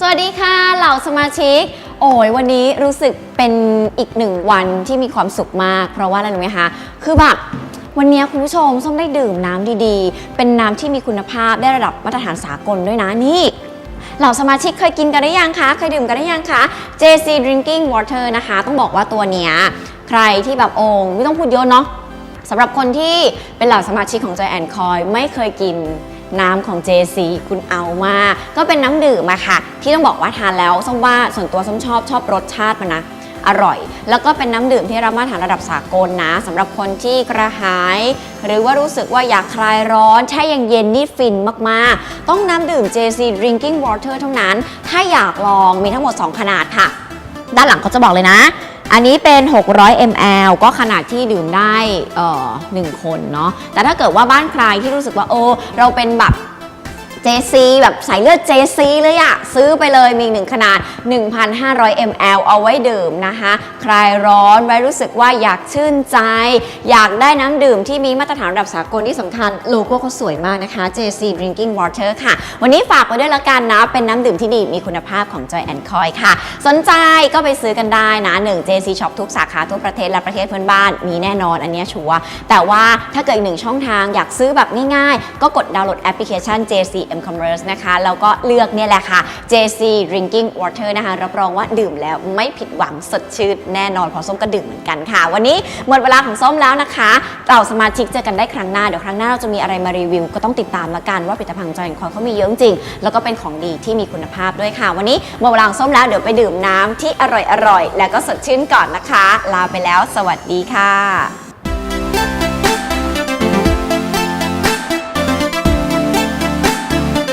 สวัสดีค่ะเหล่าสมาชิก โอ้ยวันนี้รู้สึกเป็นอีกหนึ่งวันที่มีความสุขมาก เพราะว่าอะไรรู้ไหมคะ คือแบบวันนี้คุณผู้ชมส้มได้ดื่มน้ำดีๆ เป็นน้ำที่มีคุณภาพได้ระดับมาตรฐานสากลด้วยนะนี่เหล่าสมาชิกเคยกินกันหรือยังคะ เคยดื่มกันหรือยังคะ JC Drinking Water นะคะ ต้องบอกว่าตัวเนี้ยใครที่แบบโองไม่ต้องพูดเยอะเนาะสำหรับคนที่เป็นเหล่าสมาชิกของ Joy and Coy ไม่เคยกิน น้ำของ JC คุณเอามา ก็เป็นน้ำดื่มอะค่ะ ที่ต้องบอกว่าทานแล้วส้มว่าส่วนตัวส้มชอบชอบรสชาติมันนะอร่อย แล้วก็เป็นน้ำดื่มที่รับมาตรฐานระดับสากลนะสำหรับคนที่กระหาย หรือว่ารู้สึกว่าอยากคลายร้อนแช่เย็นนี่ฟินมากๆ ต้องน้ำดื่ม JC Drinking Water เท่านั้น ถ้าอยากลองมีทั้งหมด 2 ขนาดค่ะ ด้านหลังเขาจะบอกเลยนะ อันนี้เป็น 600 ml ก็ขนาดที่ดื่มได้หนึ่งคนเนาะแต่ถ้าเกิดว่าบ้านใครที่รู้สึกว่าโอ้เราเป็นแบบ JC แบบสายเลือด JC เลยอะซื้อไปเลยมีหนึ่งขนาด 1,500 ml เอาไว้ดื่มนะคะ คลายร้อนไว้รู้สึกว่าอยากชื่นใจ อยากได้น้ำดื่มที่มีมาตรฐานระดับสากลที่สำคัญ โลโก้เขาสวยมากนะคะ JC Drinking Water ค่ะ วันนี้ฝากไว้ด้วยละกันนะ เป็นน้ำดื่มที่ดีมีคุณภาพของ Joy and Coy ค่ะ สนใจก็ไปซื้อกันได้นะ 1 JC Shop ทุกสาขาทั่วประเทศและประเทศเพื่อนบ้านมีแน่นอนอันนี้ชัวร์แต่ว่าถ้าเกิดอีกหนึ่งช่องทางอยากซื้อแบบง่ายๆ ก็กดดาวน์โหลดแอปพลิเคชัน JC M Commerce นะคะแล้วก็เลือกเนี่ยแหละค่ะ JC Drinking Water นะคะ รับรองว่าดื่มแล้วไม่ผิดหวังสดชื่นแน่นอนเพราะส้มก็ดื่มเหมือนกันค่ะ วันนี้หมดเวลาของส้มแล้วนะคะเราสมาชิกเจอกันได้ครั้งหน้า เดี๋ยวครั้งหน้าเราจะมีอะไรมารีวิว ก็ต้องติดตามละกันว่าผลิตภัณฑ์จอยคอยเขามีเยอะจริง แล้วก็เป็นของดีที่มีคุณภาพด้วยค่ะ วันนี้หมดเวลาของส้มแล้วเดี๋ยวไปดื่มน้ำที่อร่อยๆแล้วก็สดชื่นก่อนนะคะ ลาไปแล้ว สวัสดีค่ะ